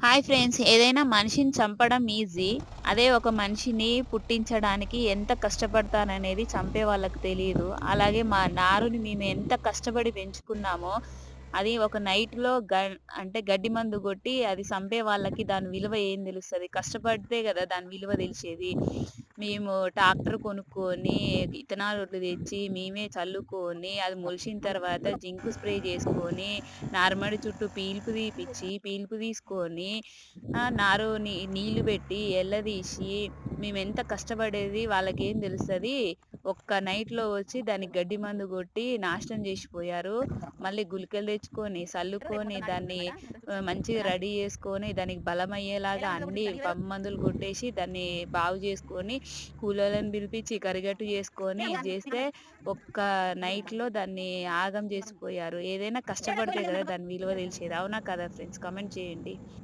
Hi friends ఏదైనా మనిషిని చంపడం ఈజీ అదే ఒక మనిషిని పుట్టించడానికి ఎంత కష్టపడతాననేది చంపే వాళ్ళకి తెలియదు అలాగే మా నారుని మేము ఎంత కష్టపడి పెంచుకున్నామో అది ఒక నైట్‌లో గ అంటే గడ్డి మందు కొట్టి అది చంపే వాళ్ళకి దాని విలువ ఏం తెలుస్తది? కష్టపడితే గదా! దాని విలువ తెలిసేది. మేము ట్రాక్టర్ కొనుక్కొని, విత్తనాలొడ్లు తెచ్చి, మేమే చల్లుకొని, అది మొలిచిన తర్వాత జింకు స్ప్రే చేసుకొని, నారుమడి చుట్టూ పీలుపు తీపిచ్చి, పీలుపు తీసుకొని, నారు నీళ్ళు పెట్టి, ఎల్లదీసి, మేము ఎంత కష్టపడేది వాళ్ళకేం తెలుస్తుంది ఒక్క నైట్‌లో వచ్చి దానికి గడ్డి మందు కొట్టి నాశనం చేసిపోయారు. మళ్ళీ గుళికలు తెచ్చుకొని, చల్లుకొని దాన్ని మంచిగా రెడీ చేసుకొని, దానికి బలమయ్యేలాగా అన్ని పంపు మందులు కొట్టేసి, దాన్ని బాగు చేసుకొని, కూలోళ్ళని పిలిపించి కరిగట్టు చేసుకొని, చేస్తే ఒక్క నైట్‌లో దాన్ని ఆగం చేసిపోయారు. ఏదైనా కష్టపడితే కదా దాని విలువ తెలిసేది. అవునా కదా ఫ్రెండ్స్? కమెంట్ చేయండి.